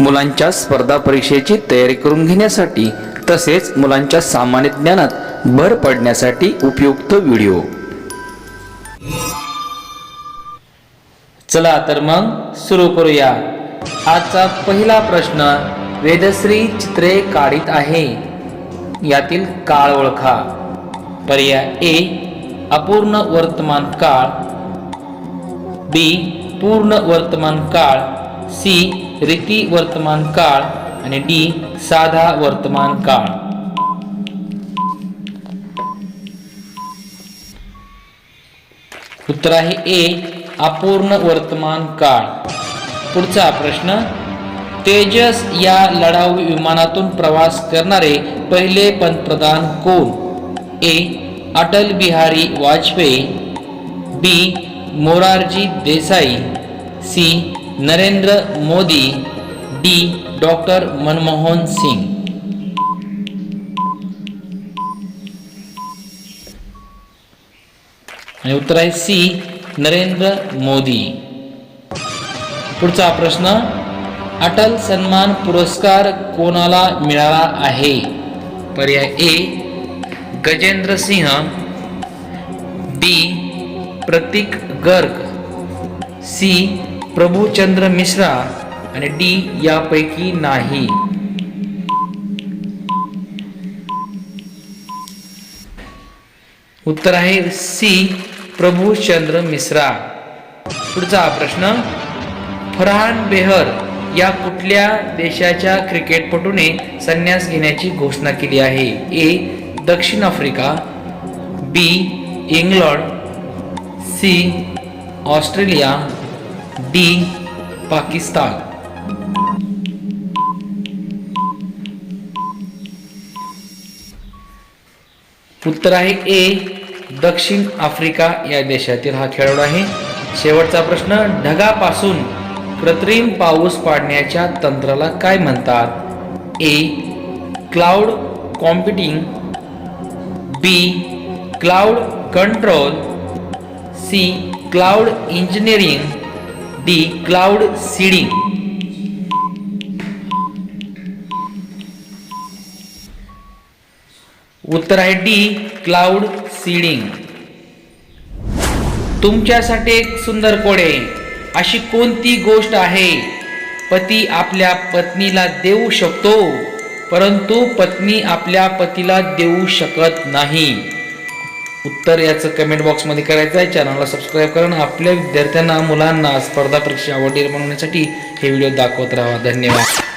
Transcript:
मुलांच्या स्पर्धा परीक्षेची तयारी करून घेण्यासाठी तसेच मुलांच्या सामान्य ज्ञानात भर पडण्यासाठी उपयुक्त व्हिडिओ. चला तर मग सुरू करूया. आजचा पहिला प्रश्न वेदश्री चित्रे काढीत आहे. यातील काळ ओळखा. पर्याय ए अपूर्ण वर्तमान काळ. बी पूर्ण वर्तमान काळ. सी रीती वर्तमान काळ आणि डी साधा वर्तमान काळ. उत्तर आहे ए अपूर्ण वर्तमान काळ. पुढचा प्रश्न तेजस या लढाऊ विमानातून प्रवास करणारे पहिले पंतप्रधान कोण? A Atal Bihari Vajpayee B Morarji Desai C Narendra Modi D doctor Manmohan Singh. आणि उत्तर आहे सी नरेंद्र मोदी. पुढचा प्रश्न अटल सन्मान पुरस्कार कोणाला मिळाला आहे? पर्याय A Gajendra Singh. B Prateek Garg. C Prabhuchandra Mishra आणि डी यापैकी नाही. उत्तर आहे सी प्रभूचंद्र मिश्रा. पुढचा प्रश्न फरहान बेहर या कुठल्या देशाच्या क्रिकेटपटूने संन्यास घेण्याची घोषणा केली आहे? ए दक्षिण Africa B England C Australia D Pakistan. उत्तर आहे ए दक्षिण आफ्रिका या देशातील हा खेळाडू आहे. शेवटचा प्रश्न ढगापासून कृत्रिम पाऊस पाडण्याच्या तंत्राला काय म्हणतात? A cloud computing B cloud control C cloud engineering D cloud seeding. उत्तर आहे डी क्लाउड सीडिंग. तुमच्यासाठी एक सुंदर कोडे. अशी कोणती गोष्ट आहे? पती आपल्या पत्नीला देऊ शकतो परंतु पत्नी आपल्या पतीला देऊ शकत नाही. उत्तर याचं कमेंट बॉक्समध्ये करायचं आहे. चॅनलला सबस्क्राईब करा आणि आपल्या विद्यार्थ्यांना मुलांना स्पर्धा परीक्षा आवडील बनवण्यासाठी हे व्हिडिओ दाखवत राहा. धन्यवाद.